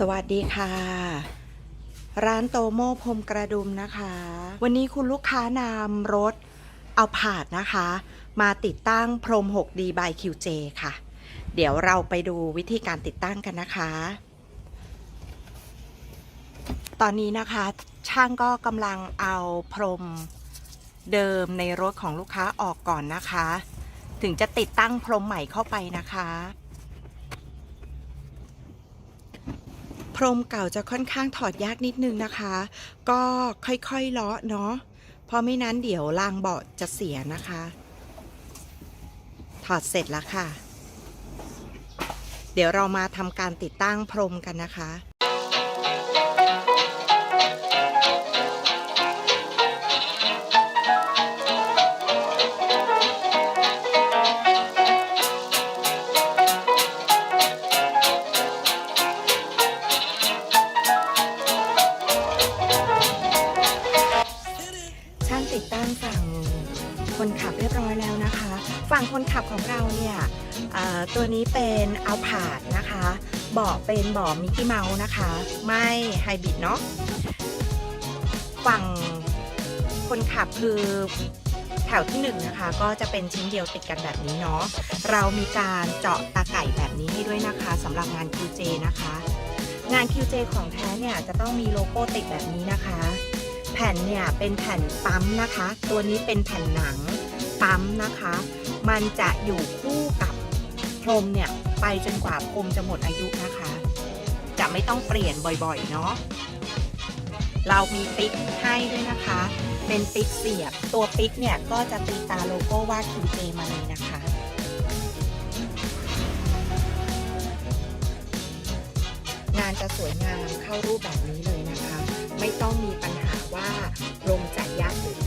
สวัสดีค่ะ ร้านโตโมพรมกระดุมนะคะ วันนี้คุณลูกค้านำรถเอาผาดนะคะ มาติดตั้งพรม 6D by QJ ค่ะ เดี๋ยวเราไปดูวิธีการติดตั้งกันนะคะ ตอนนี้นะคะ ช่างก็กำลังเอาพรมเดิมในรถของลูกค้าออกก่อนนะคะ ถึงจะติดตั้งพรมใหม่เข้าไปนะคะ พรมเก่าจะค่อนข้างถอดยากนิดนึงนะคะ ก็ค่อยๆเลาะเนาะเพราะไม่นั้นเดี๋ยวรางเบาะจะเสียนะคะ ถอดเสร็จแล้วค่ะ เดี๋ยวเรามาทำการติดตั้งพรมกันนะคะ ฝั่งคนขับของเราเนี่ยตัวนี้เป็นเอาผาดนะคะเบาะเป็นเบาะมิกกี้เมาส์นะคะ ไม่ไฮบริดเนาะฝั่งคนขับคือแถวที่หนึ่งนะคะก็จะเป็นชิ้นเดียวติดกันแบบนี้เนาะเรามีการเจาะตาไก่แบบนี้ให้ด้วยนะคะสำหรับงาน QJ นะคะ งาน QJ ของแท้เนี่ยจะต้องมีโลโก้ติดแบบนี้นะคะ แผ่นเนี่ยเป็นแผ่นปั๊มนะคะ ตัวนี้เป็นแผ่นหนังปั๊มนะคะ มันจะอยู่คู่กับพรมเนี่ยไปจนกว่าพรมจะหมดอายุนะคะ จะไม่ต้องเปลี่ยนบ่อยๆเนาะเรามีปิ๊กให้ด้วยนะคะ เป็นปิ๊กเสียบ ตัวปิ๊กเนี่ยก็จะตีตาโลโก้ว่า QJ มาเลยนะคะ งานจะสวยงามเข้ารูปแบบนี้เลยนะคะ ไม่ต้องมีปัญหาว่าลมจะยับหรือ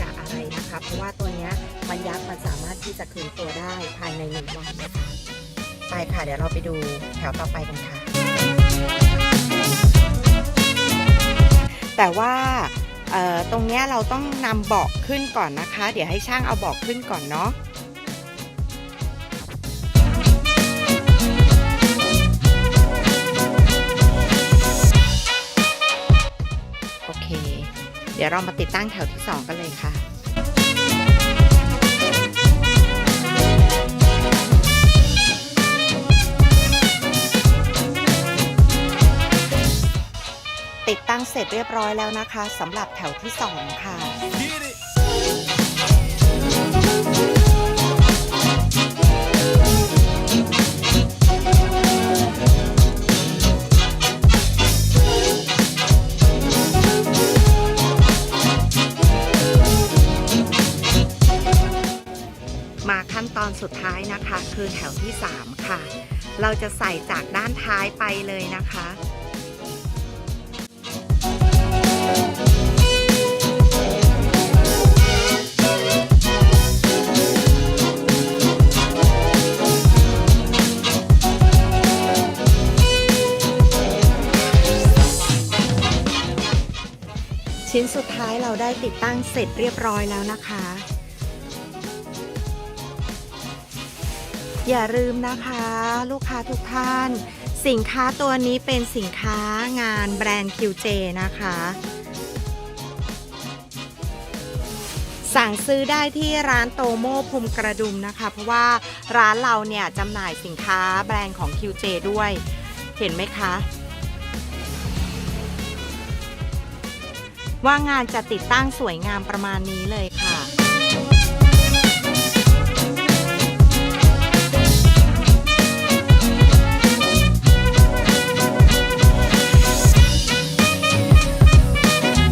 นะคะ เพราะว่าตัวนี้มันยับมันสามารถที่จะคืนตัวได้ภายในหนึ่งวันนะคะไปค่ะเดี๋ยวเราไปดูแถวต่อไปกันค่ะ แต่ว่าตรงนี้เราต้องนำเบาะขึ้นก่อนนะคะ เดี๋ยวให้ช่างเอาเบาะขึ้นก่อนเนาะโอเค เดี๋ยวเรามาติดตั้งแถวที่ 2 กันเลยค่ะ ร็จเรียบร้อยแล้วนะคะสำหรับแถวที่ 2 ค่ะ มาขั้นตอนสุดท้ายนะคะ คือแถวที่ 3 ค่ะ เราจะใส่จากด้านท้ายไปเลยนะคะ ชิ้นสุดท้ายเราได้ติดตั้งเสร็จเรียบร้อยแล้วนะคะ อย่าลืมนะคะ ลูกค้าทุกท่าน สินค้าตัวนี้เป็นสินค้างานแบรนด์ QJ นะคะ สั่งซื้อได้ที่ร้านโตโมพรมกระดุมนะคะ เพราะว่าร้านเราเนี่ยจำหน่ายสินค้าแบรนด์ของ QJ ด้วย เห็นไหมคะ ว่างานจะติดตั้งสวยงามประมาณนี้เลยค่ะ